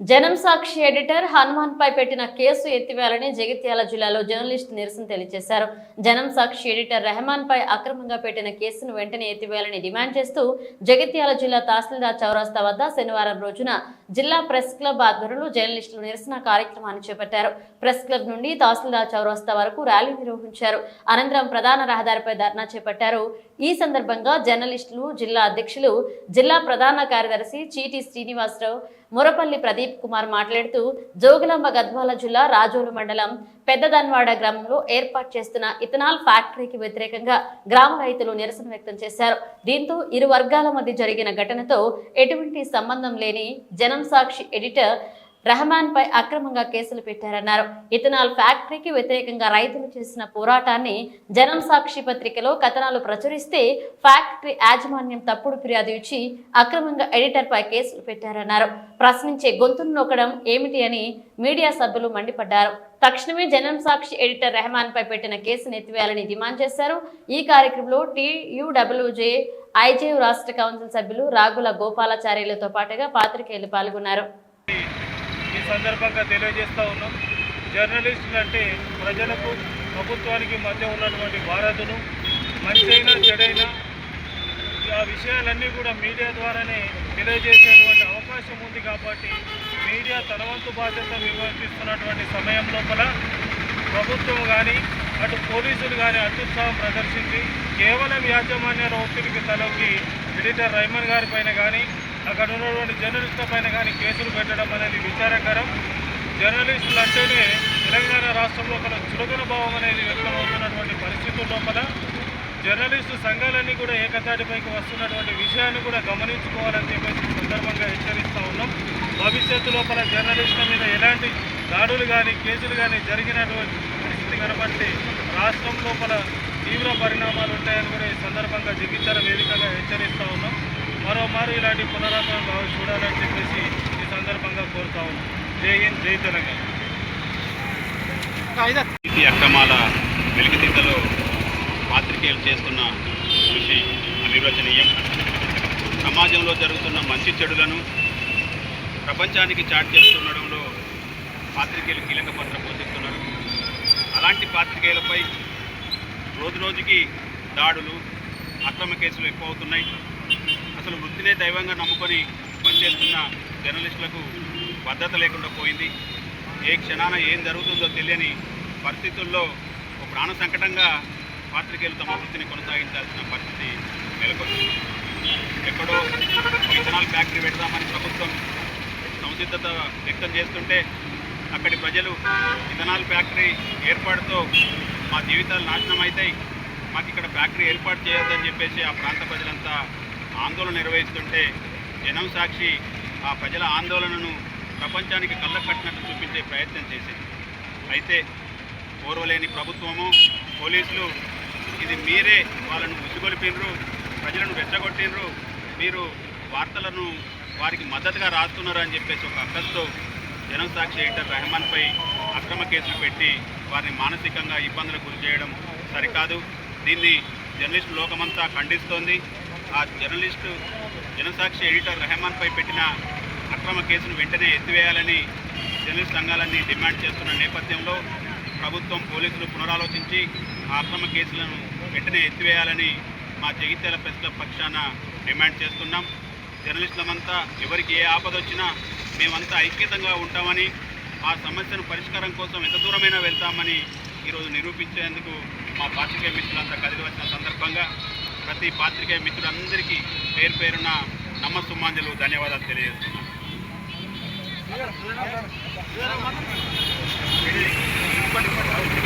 జనం సాక్షి ఎడిటర్ హనుమాన్ పై పెట్టిన కేసు ఎత్తివేయాలని జగిత్యాల జిల్లాలో జర్నలిస్ట్ నిరసన తెలియజేశారు. జనం సాక్షి ఎడిటర్ రెహమాన్ పై అక్రమంగా పెట్టిన కేసును వెంటనే ఎత్తివేయాలని డిమాండ్ చేస్తూ జగిత్యాల జిల్లా తహసీల్దార్ చౌరస్తా వద్ద శనివారం రోజున జిల్లా ప్రెస్ క్లబ్ ఆధ్వర్యంలో జర్నలిస్టులు నిరసన కార్యక్రమాన్ని చేపట్టారు. ప్రెస్ క్లబ్ నుండి తహసీల్దార్ చౌరాస్తా వరకు ర్యాలీ నిర్వహించారు. అనంతరం ప్రధాన రహదారిపై ధర్నా చేపట్టారు. ఈ సందర్భంగా జర్నలిస్టులు జిల్లా అధ్యక్షులు జిల్లా ప్రధాన కార్యదర్శి చీటి శ్రీనివాసరావు మురపల్లి ప్రదీప్ కుమార్ మాట్లాడుతూ జోగులాంబ గద్వాల జిల్లా రాజోలు మండలం పెద్దదన్వాడ గ్రామంలో ఏర్పాటు చేస్తున్న ఇథనాల్ ఫ్యాక్టరీకి వ్యతిరేకంగా గ్రామ రైతులు నిరసన వ్యక్తం చేశారు. దీంతో ఇరు వర్గాల మధ్య జరిగిన ఘటనతో ఎటువంటి సంబంధం లేని జనం సాక్షి ఎడిటర్ రెహమాన్ పై అక్రమంగా కేసులు పెట్టారన్నారు. ఇథనాల్ ఫ్యాక్టరీకి వ్యతిరేకంగా రైతులు చేసిన పోరాటాన్ని జనం సాక్షి పత్రికలో కథనాలు ప్రచురిస్తే ఫ్యాక్టరీ యాజమాన్యం తప్పుడు ఫిర్యాదు ఇచ్చి అక్రమంగా ఎడిటర్ పై కేసులు పెట్టారన్నారు. ప్రశ్నించే గొంతును నొక్కడం ఏమిటి అని మీడియా సభ్యులు మండిపడ్డారు. తక్షణమే జనం సాక్షి ఎడిటర్ రెహమాన్ పై పెట్టిన కేసును ఎత్తివేయాలని డిమాండ్ చేశారు. ఈ కార్యక్రమంలో టీయూడబ్ల్యూజే ఐజేయు రాష్ట్ర కౌన్సిల్ సభ్యులు రాగుల గోపాలాచార్యులతో పాటుగా పాత్రికేయులు పాల్గొన్నారు. ఈ సందర్భంగా తెలియజేస్తూ ఉన్నాం. జర్నలిస్టులు అంటే ప్రజలకు ప్రభుత్వానికి మధ్య ఉన్నటువంటి వారధులు మంచైనా చెడైనా ఆ విషయాలన్నీ కూడా మీడియా ద్వారానే తెలియజేసేటువంటి అవకాశం ఉంది కాబట్టి మీడియా తన వంతు బాధ్యత నిర్వర్తిస్తున్నటువంటి సమయం లోపల ప్రభుత్వం కానీ అటు పోలీసులు కానీ అత్యుత్సాహం ప్రదర్శించి కేవలం యాజమాన్యాల ఒత్తిడికి తలొక్కి ఎడిటర్ రైమన్ గారి పైన కానీ అక్కడ ఉన్నటువంటి జర్నలిస్టుల పైన కానీ కేసులు పెట్టడం అనేది విచారకరం. జర్నలిస్టులు అంటేనే తెలంగాణ రాష్ట్రంలో ఒక చులకన భావం అనేది వ్యక్తమవుతున్నటువంటి పరిస్థితుల లోపల జర్నలిస్టు సంఘాలన్నీ కూడా ఏకతాటిపైకి వస్తున్నటువంటి విషయాన్ని కూడా గమనించుకోవాలని చెప్పేసి సందర్భంగా హెచ్చరిస్తూ ఉన్నాం. భవిష్యత్తు లోపల జర్నలిస్టుల మీద ఎలాంటి దాడులు కానీ కేసులు కానీ జరిగినటువంటి పరిస్థితి కనబడితే రాష్ట్రం లోపల తీవ్ర పరిణామాలు ఉంటాయని కూడా ఈ సందర్భంగా జగిత్యాల వేదికగా హెచ్చరిస్తూ ఉన్నాం. మరోమారు ఇలాంటి పునరావృతం చూడాలని చెప్పేసి ఈ సందర్భంగా కోరుతా ఉన్నాం. జై హింద్ జై తెలంగాణ. అక్రమాల వెలికితీతలో పాత్రికేయులు చేస్తున్న కృషి అనిర్వచనీయం సమాజంలో జరుగుతున్న మంచి చెడులను ప్రపంచానికి చాటి చేస్తుండడంలో పాత్రికేయులు కీలక పాత్ర పోషిస్తున్నారు. అలాంటి పాత్రికేయులపై రోజు రోజుకి దాడులు అక్రమ కేసులు ఎక్కువ అవుతున్నాయి అసలు వృత్తినే దైవంగా నమ్ముకొని పనిచేస్తున్న జర్నలిస్టులకు భద్రత లేకుండా పోయింది. ఏ క్షణాన ఏం జరుగుతుందో తెలియని పరిస్థితుల్లో ఒక ప్రాణ సంకటంగా పాత్రికేయులు తమ వృత్తిని కొనసాగించాల్సిన పరిస్థితి నెలకొంది. ఎక్కడో ఇథనాల్ ఫ్యాక్టరీ పెడదామని ప్రభుత్వం సంసిద్ధత వ్యక్తం చేస్తుంటే అక్కడి ప్రజలు ఇథనాల్ ఫ్యాక్టరీ ఏర్పాటుతో మా జీవితాలు నాశనం అవుతాయి. మాకు ఇక్కడ ఫ్యాక్టరీ ఏర్పాటు చేయొద్దని చెప్పేసి ఆ ప్రాంత ప్రజలంతా ఆందోళన నిర్వహిస్తుంటే జనం సాక్షి ఆ ప్రజల ఆందోళనను ప్రపంచానికి కళ్ళకట్టినట్టు చూపించే ప్రయత్నం చేసింది. అయితే ఓర్వలేని ప్రభుత్వము పోలీసులు ఇది మీరే వాళ్ళను ఉసిగొలిపినరు ప్రజలను రెచ్చగొట్టినరు మీరు వార్తలను వారికి మద్దతుగా రాస్తున్నారు అని చెప్పేసి ఒక అక్కస్తో జనం సాక్షి ఎడిటర్ రెహమాన్పై అక్రమ కేసులు పెట్టి వారిని మానసికంగా ఇబ్బందులకు గురి చేయడం సరికాదు. దీన్ని జర్నలిస్టు లోకమంతా ఖండిస్తోంది. ఆ జర్నలిస్టు జనసాక్షి ఎడిటర్ రెహమాన్పై పెట్టిన అక్రమ కేసును వెంటనే ఎత్తివేయాలని జర్నలిస్ట్ సంఘాలన్నీ డిమాండ్ చేస్తున్న నేపథ్యంలో ప్రభుత్వం పోలీసులు పునరాలోచించి ఆ అక్రమ కేసులను వెంటనే ఎత్తివేయాలని మా జగిత్యాల ప్రెస్ క్లబ్ పక్షాన డిమాండ్ చేస్తున్నాం. జర్నలిస్టులమంతా ఎవరికి ఏ ఆపద వచ్చినా మేమంతా ఐక్యతంగా ఉంటామని ఆ సమస్యను పరిష్కారం కోసం ఎంత దూరమైనా వెళ్తామని ఈరోజు నిరూపించేందుకు మా పాత్రికేయ మిత్రులంతా కదిలి వచ్చిన సందర్భంగా ప్రతి పాత్రికేయ మిత్రులందరికీ పేరు పేరున నమ్మసుమాంజలు ధన్యవాదాలు తెలియజేస్తున్నాను.